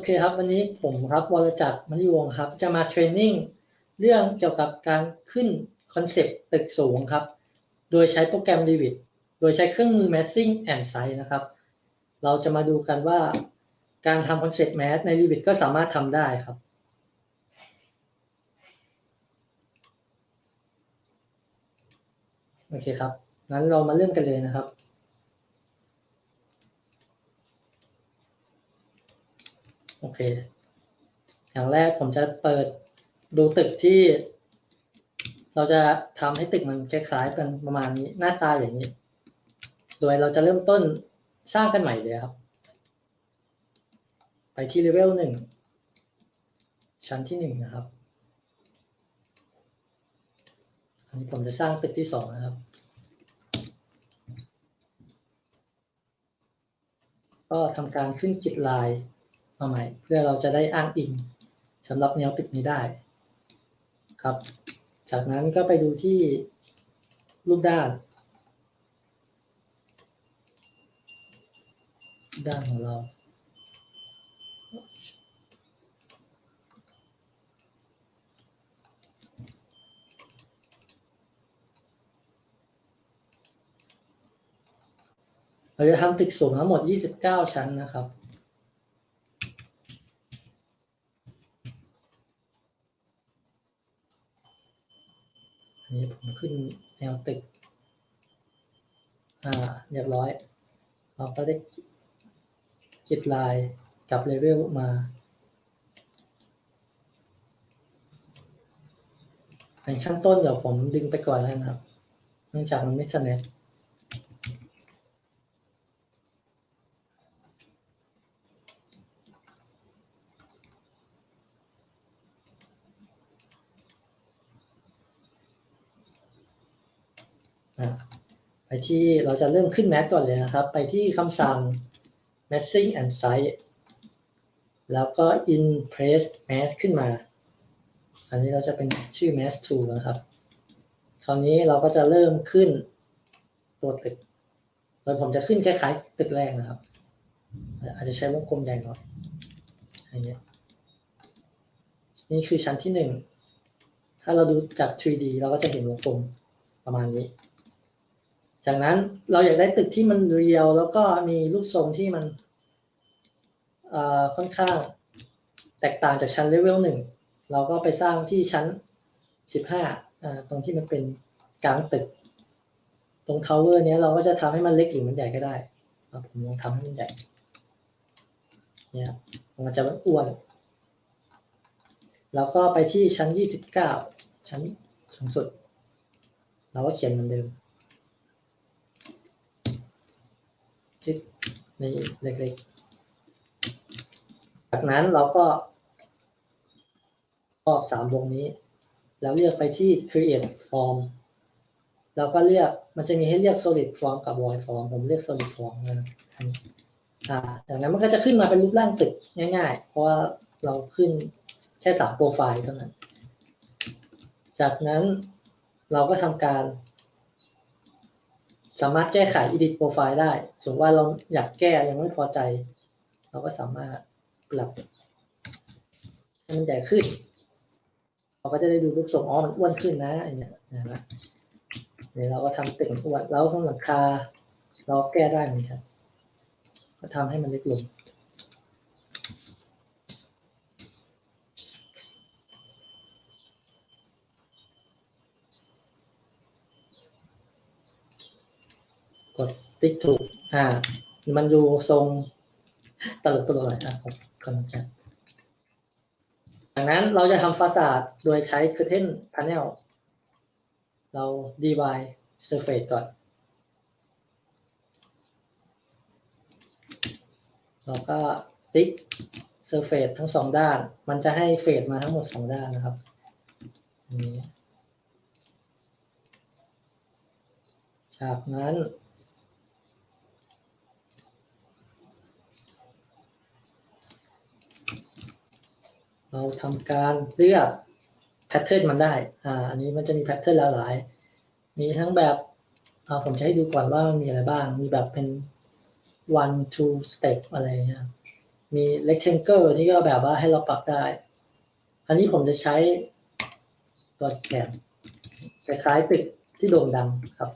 โอเคครับ วันนี้ผมครับวรจักรมณีวงครับ จะมาเทรนนิ่งเรื่องเกี่ยวกับการขึ้นคอนเซปต์ตึกสูงครับ โดยใช้โปรแกรม Revit โดยใช้เครื่องมือ Massing and Size นะครับ เราจะมาดูกันว่าการทำคอนเซปต์ Mass ใน Revit ก็สามารถทำได้ครับ โอเคครับ งั้นเรามาเริ่มกันเลยนะครับ โอเค อย่างแรกผมจะเปิดดูตึกที่ เราจะทำให้ตึกมันคล้ายๆกันประมาณนี้หน้าตาอย่างนี้ โดยเราจะเริ่มต้นสร้างกันใหม่เลยครับ ไปที่เลเวลหนึ่งชั้นที่หนึ่งนะครับ อันนี้ผมจะสร้างตึกที่สองนะครับ ก็ทำการขึ้นกิจลาย มาใหม่เพื่อเราจะได้อ้างอิงสำหรับแนวตึกนี้ได้ครับ จากนั้นก็ไปดูที่รูปด้าน ด้านของเราเราจะทำตึกสูงทั้งหมด 29 ชั้นนะครับ อั นนี้ผมขึ้นแนวตึก อ่า เรียบร้อย เราก็ได้คิดลายกับเลเวลมา ในขั้นต้นเดี๋ยวผมดึงไปก่อนแล้วนะครับ เนื่องจากมันไม่สแนป ไปที่เราจะเริ่มขึ้นแมสก่อนเลยนะครับ ไปที่คำสั่ง massing and size แล้วก็ impress mass ขึ้นมา อันนี้เราจะเป็นชื่อ mass tool นะครับ คราวนี้เราก็จะเริ่มขึ้นตัวตึก โดยผมจะขึ้นคล้ายๆตึกแรกนะครับ อาจจะใช้วงกลมใหญ่หน่อยอย่างเงี้ย นี่คือชั้นที่หนึ่ง ถ้าเราดูจาก 3D เราก็จะเห็นวงกลมประมาณนี้ จากนั้นเราอยากได้ตึกที่มันเรียว แล้วก็มีรูปทรงที่มันค่อนข้างแตกต่างจากชั้นเลเวลหนึ่งเราก็ไปสร้างที่ชั้นสิบห้าตรงที่มันเป็นกลางตึก ตรงทาวเวอร์นี้เราก็จะทำให้มันเล็กหรือมันใหญ่ก็ได้ผมลองทำให้มันใหญ่เนี่ยมันจะมันอ้วนแล้วก็ไปที่ชั้นยี่สิบเก้าชั้นสูงสุด เราก็เขียนเหมือนเดิม ชิดนี่เล็กๆ จากนั้นเราก็ครอบสามวงนี้ แล้วเลือกไปที่ create form เราก็เลือกมันจะมีให้เลือก solid form กับ void form ผมเลือก solid form นะอันนี้อ่าจากนั้นมันก็จะขึ้นมาเป็นรูปร่างตึกง่ายๆ เพราะว่าเราขึ้นแค่สามโปรไฟล์เท่านั้น จากนั้นเราก็ทำการ สามารถแก้ไข edit profile ได้ สมมติว่าเราอยากแก้ยังไม่พอใจ เราก็สามารถปรับให้มันใหญ่ขึ้น เราก็จะได้ดูรูปทรงอ๋อมันอ้วนขึ้นนะอย่างเงี้ยนะครับเดี๋ยวเราก็ทำตึกอ้วนแล้วข้างหลังคา เราแก้ได้เหมือนกันก็ทำให้มันเล็กลง ก ดติ๊กถูก อ่า มันดูทรงตลกตลกหน่อยอะผมขออนุญาตดังนั้นเราจะทำฟาสาดโดยใช้ curtain panel เรา divide surface ก่อน เราก็ติ๊ก surface ทั้งสองด้าน มันจะให้เฟดมาทั้งหมดสองด้านนะครับนี้จากนั้น เราทำการเลือกแพทเทิร์นมันได้ อ่า อันนี้มันจะมีแพทเทิร์นหลายๆ มีทั้งแบบ อ่า ผมจะให้ดูก่อนว่ามันมีอะไรบ้าง มีแบบเป็น one two step อะไรเงี้ย มี rectangle นี่ก็แบบว่าให้เราปรับได้ อันนี้ผมจะใช้ตัวแขนคล้ายๆตึกที่โด่งดังครับ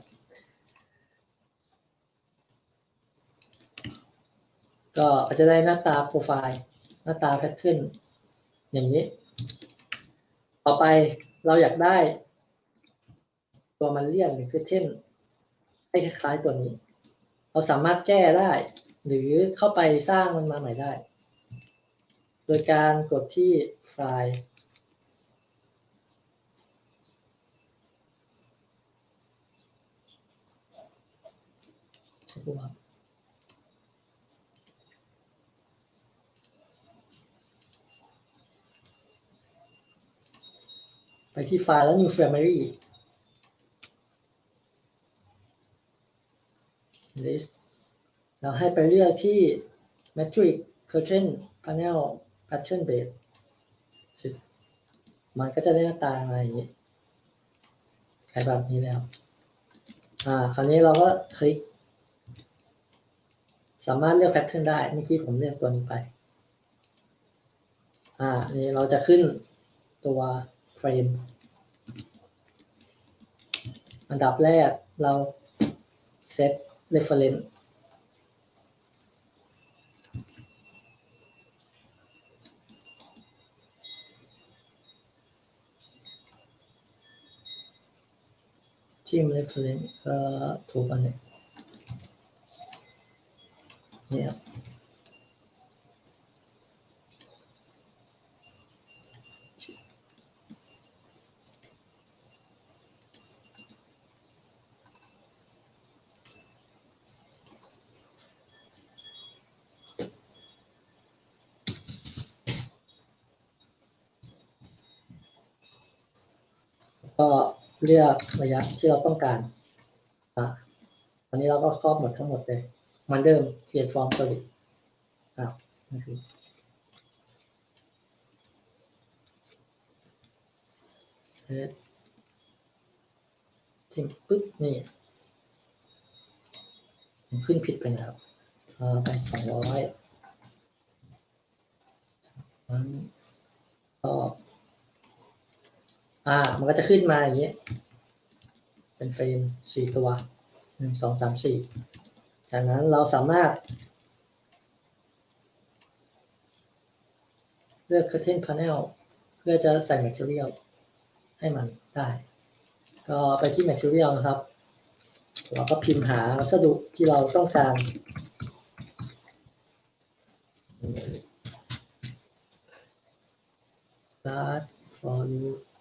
ก็จะได้หน้าตาโปรไฟล์ หน้าตาแพทเทิร์น อย่างนี้ ต่อไปเราอยากได้ ตัวมันเลียนหรือเทิร์นให้คล้ายๆตัวนี้ เราสามารถแก้ได้ หรือเข้าไปสร้างมันมาใหม่ได้ โดยการกดที่ไฟล์ใช่ปะ ไปที่ไฟล์แล้ว New Family List เราให้ไปเลือกที่ Matrix Curtain Panel Pattern Base มันก็จะได้หน้าตามาอย่างนี้ใช้แบบนี้แล้ว อ่า คราวนี้เราก็คลิก สามารถเลือกแพทเทิร์นได้ เมื่อกี้ผมเลือกตัวนี้ไป อ่า นี่เราจะขึ้นตัว เฟรม อันดับแรกเรา set reference จิ้ม reference ก็ถูกอันนี้เนี่ย ก็เลือกระยะที่เราต้องการอะตอนนี้เราก็ครอบหมดทั้งหมดเลยมันเดิมเปลี่ยนฟอร์มสลิดอ้าวนั่คือเซตจิ้มปึ๊บนี่ขึ้นผิดไปแล้วเอ่อไปสองร้อยก็ อ่า มันก็จะขึ้นมาอย่างนี้เป็นเฟรมสี่ตัวหนึ่งสองสามสี่จากนั้นเราสามารถ เลือก curtain panel เพื่อจะใส่ material ให้มันได้ ก็ไปที่ material นะครับ เราก็พิมพ์หาวัสดุที่เราต้องการ start for loop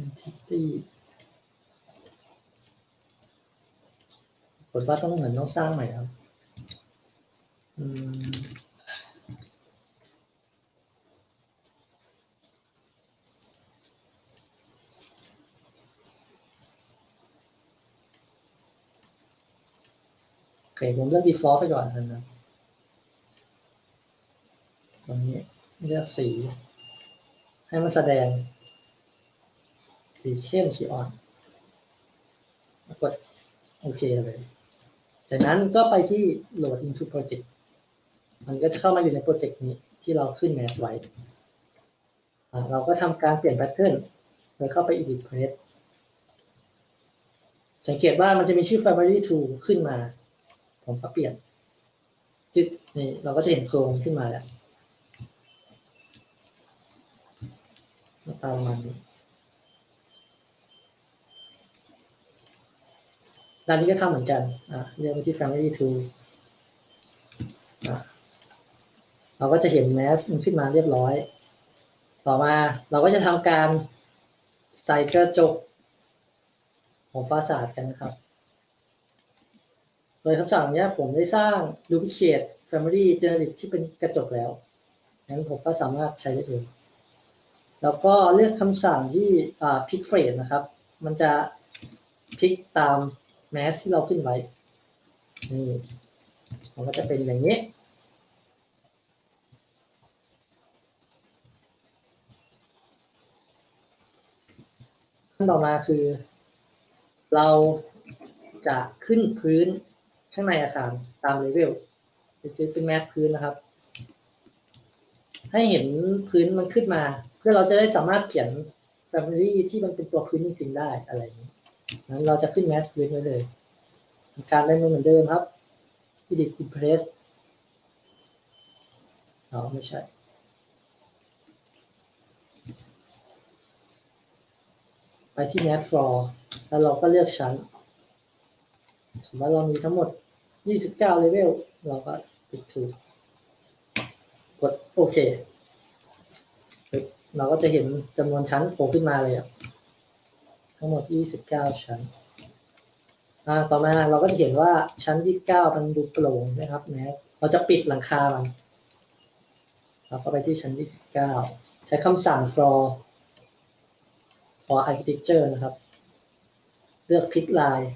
entity กดว่าต้องเหมือนต้องสร้างใหม่ครับโอเคผมเลือก default ไปก่อนนะครับตรงนี้เลือกสี ให้มันแสดง สีเข้มสีอ่อนกดโอเคเลย จากนั้นก็ไปที่ load into project มันก็จะเข้ามาอยู่ในโปรเจกต์นี้ที่เราขึ้นแมสไว้ เราก็ทำการเปลี่ยนแพทเทิร์นโดยเข้าไป edit press สังเกตว่ามันจะมีชื่อ Family t o o ขึ้นมา ผมก็เปลี่ยนจึดนี่เราก็จะเห็นโครงขึ้นมาแล้วหน้าตาประมานี้ ด้านนี้ก็ทำเหมือนกันอะเรียกไปที่ family tool เราก็จะเห็นแมสมันขึ้นมาเรียบร้อย ต่อมาเราก็จะทำการใส่กระจกของฟาสาดกันนะครับ โดยคำสั่งนี้ผมได้สร้าง duplicate family generic ที่เป็นกระจกแล้วงั้นผมก็สามารถใช้ได้เลยแล้วก็เลือกคำสั่งที่ pick frame นะครับ มันจะพลิกตาม แมสที่เราขึ้นไว้ นี่ มันก็จะเป็นอย่างนี้ ขั้นต่อมาคือ เราจะขึ้นพื้นข้างในอาคารตามเลเวล จะจะเป็นแมสพื้นนะครับ ให้เห็นพื้นมันขึ้นมา เพื่อเราจะได้สามารถเขียน Family ที่มันเป็นตัวพื้นจริงๆได้อะไรอย่างนี้ เราจะขึ้น Mask พื้นไว้เลยการได้เหมือนเดิมครับ Edit Impress อ๋อไม่ใช่ไปที่ Mask Floor แล้วเราก็เลือกชั้น สมมติเรามีทั้งหมด 29 เลเวล เราก็ติดถูก กดโอเค เราก็จะเห็นจำนวนชั้นโผล่ขึ้นมาเลยอะ ทั้งหมด 29 ชั้นอ่าต่อมาเราก็จะเห็นว่าชั้น 29 มันดูโปร่งนะครับแม้เราจะปิดหลังคามันเราก็ไปที่ชั้น 29 ใช้คำสั่ง for for architecture นะครับ เลือกคลิกไลน์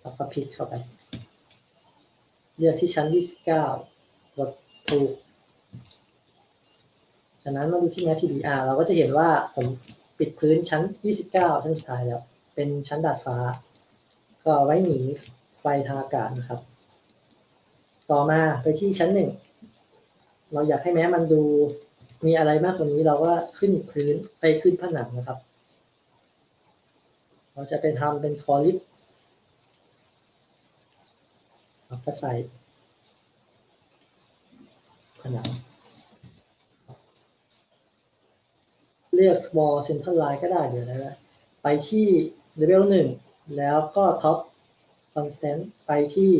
แล้วก็คลิกเข้าไป เลือกที่ชั้น 29กดถูก จากนั้นมาดูที่ Math TDR เราก็จะเห็นว่าผม ปิดพื้นชั้น 29 ชั้นสุดท้ายแล้ว เป็นชั้นดาดฟ้า ก็เอาไว้หนีไฟทางอากาศนะครับ ต่อมาไปที่ชั้นหนึ่ง เราอยากให้แม้มันดูมีอะไรมากกว่านี้เราก็ขึ้นพื้นไปขึ้นผนังนะครับ เราจะไปทำเป็นคอลิฟก็ใส่ผนัง เลือก small central line ก็ได้เดี๋ยวนะไปที่ level หนึ่งแล้วก็ top constant ไปที่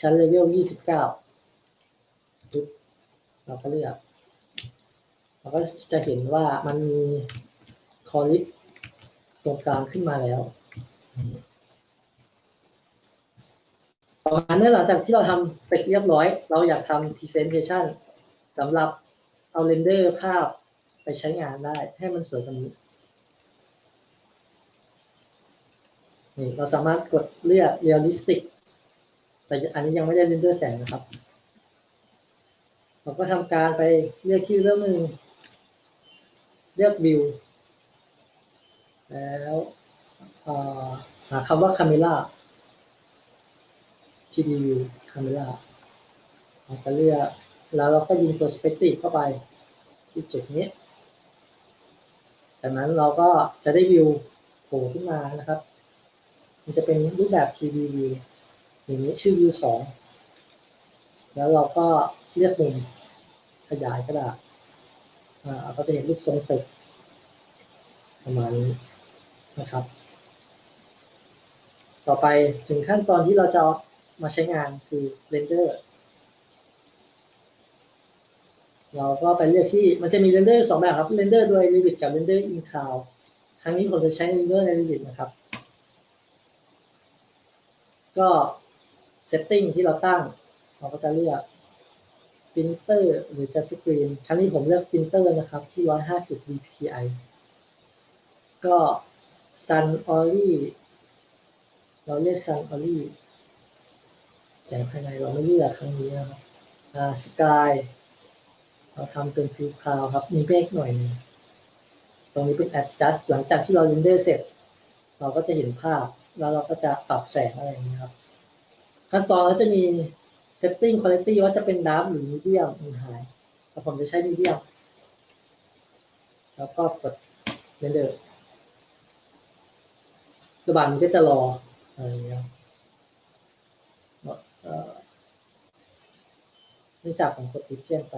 ชั้น level ยี่สิบเก้าเราก็เลือกเราก็จะเห็นว่ามันมีคอลิฟตรงกลางขึ้นมาแล้วต่อมาเมื่อหลังจากที่เราทำเสร็จเรียบร้อย เราอยากทำ presentation สำหรับเอาเรนเดอร์ภาพ ไปใช้งานได้ให้มันสวยกว่านี้นี่เราสามารถกดเลือก realistic แต่อันนี้ยังไม่ได้เรนเดอร์แสงนะครับ เราก็ทำการไปเลือกที่เรื่องหนึ่งเลือก view แล้วหาคำว่า camera ที่ view camera เราจะเลือกแล้วเราก็ยิง perspective เข้าไปที่จุดนี้ จากนั้นเราก็จะได้วิวโผล่ขึ้นมานะครับ มันจะเป็นรูปแบบ 3D view อย่างนี้ชื่อ view 2แล้วเราก็เลือกมุมขยายก็ได้อ่าก็จะเห็นรูปทรงตึกประมาณนี้นะครับ ต่อไปถึงขั้นตอนที่เราจะมาใช้งานคือเรน เราก็ไปเลือกที่มันจะมีเรนเดอร์สองแบบครับเรนเดอร์โดย Revit กับเรนเดอร์ in cloud ครั้งนี้ผมจะใช้เรนเดอร์ใน Revit นะครับ ก็ setting ที่เราตั้ง เราก็จะเลือก printer หรือ touch screen ครั้งนี้ผมเลือก printer นะครับที่ 150 dpi ก็ sun only เราเลือก sun only แสงภายในเราไม่เลือกครั้งนี้นะครับอ่า sky เราทำเป็นฟิลคลาวครับ มีเมฆหน่อยนึงตรงนี้เป็น adjust หลังจากที่เราเรนเดอร์เสร็จ เราก็จะเห็นภาพ แล้วเราก็จะปรับแสงอะไรอย่างนี้ครับ ขั้นตอนก็จะมี setting quality ว่าจะเป็น dark หรือ medium มันหายแต่ผมจะใช้ medium แล้วก็กดเรนเดอร์ระหว่างนี้ก็จะรออะไรอย่างเงี้ย เนื่องจากผมกดปิดเทียนไป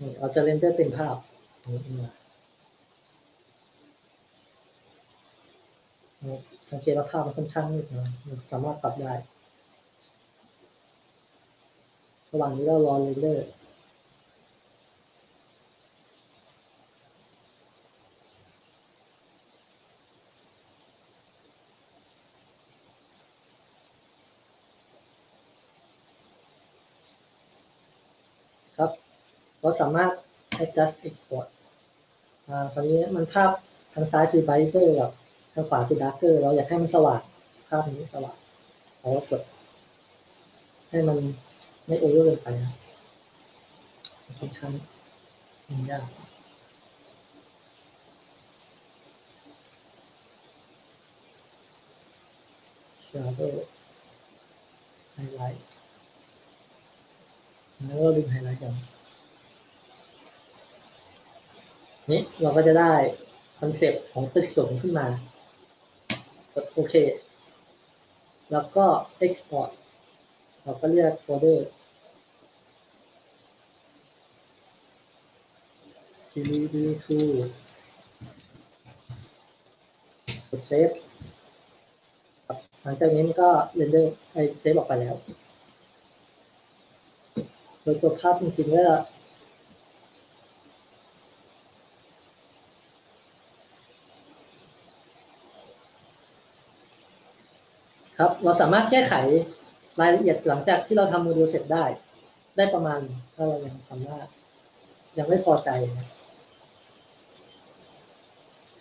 นี่เราจะเรนเดอร์เป็นภาพสังเกตว่าภาพมันค่อนข้างมืดนะสามารถปรับได้ ระหว่างนี้เรารอเรนเดอร์ เราสามารถ adjust export อ่าตอนนี้มันภาพทางซ้ายคือ brighter กับทางขวาคือ darker เราอยากให้มันสว่างภาพนี้สว่างเราก็กดให้มันไม่โอเวอร์เกินไปนะค่อนข้างยาก shadow highlight แล้วก็ดึงไฮไลท์กัน นี่เราก็จะได้คอนเซปต์ของตึกสูงขึ้นมากดโอเค แล้วก็ export เราก็เลือกโฟลเดอร์ gd2 กดเซฟหลังจากนี้มันก็เรนเดอร์ไอเซฟออกไปแล้ว โดยตัวภาพจริงๆก็ครับ เราสามารถแก้ไขรายละเอียดหลังจากที่เราทำโมดูลเสร็จได้ ได้ประมาณถ้าเรายังสามารถยังไม่พอใจนะ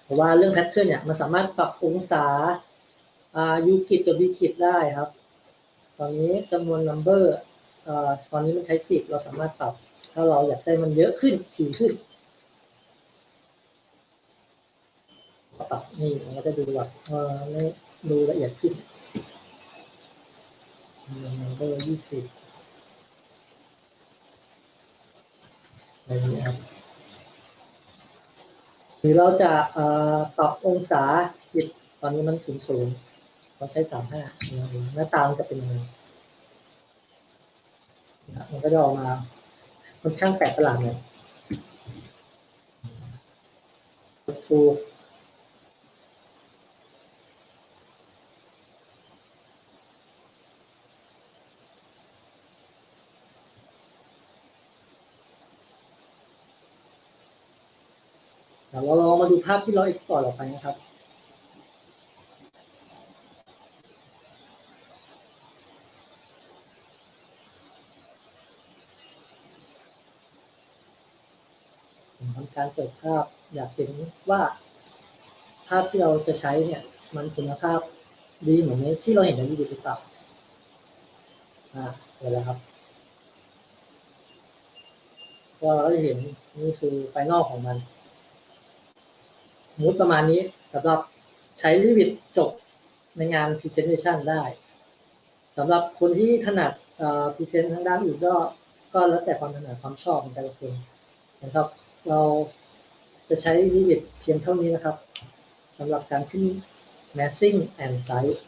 เพราะว่าเรื่องแพทเทิร์นเนี่ยมันสามารถปรับองศาอายูกิตกับบีกิตได้ครับ ตอนนี้จำนวน number เอ่อตอนนี้มันใช้สิบเราสามารถปรับ ถ้าเราอยากได้มันเยอะขึ้นถี่ขึ้นปรับนี่มันจะดูแบบไม่ดูละเอียดขึ้น จำนวน number ยี่สิบอะไรอย่างนี้ครับหรือเราจะอ่อปรับองศาจิตตอนนี้มันศูนย์ศูนย์เราใช้สามห้าหน้าตามันจะเป็นยังไงนะมันก็จะออกมาค่อนข้างแปลกประหลาดเลยถูก เดี๋ยวเราลองมาดูภาพที่เรา export อร์ตออกไปนะครับผมทำการเปิดภาพอยากเห็นว่าภาพที่เราจะใช้เนี่ย มันคุณภาพดีเหมือนที่เราเห็นในวิดีโอหรือเปล่าอ่าเดี๋ยวแล้วครับก็เราจะเห็นนี่คือไฟนอลของมัน มูดประมาณนี้สำหรับใช้รีวิตจบในงาน Presentation ได้สำหรับคนที่ถนัดพรีเซนต์ทางด้านอื่นก็ก็แล้วแต่ความถนัดความชอบของแต่ละคนนะครับ เราจะใช้รีวิตเพียงเท่านี้นะครับสำหรับการขึ้น Massing and Size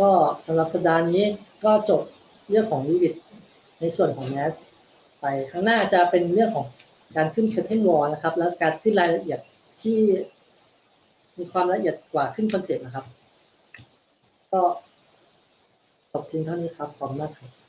ก็สำหรับสัปดาห์นี้ก็จบเรื่องของรีวิต ในส่วนของ Mass ไปข้างหน้าจะเป็นเรื่องของการขึ้น Curtain Wall นะครับ แล้วการขึ้นรายละเอียดที่มีความละเอียดกว่าขึ้นคอนเซ็ปต์นะครับ ก็จบเพียงเท่านี้ครับ ขอบคุณมากครับ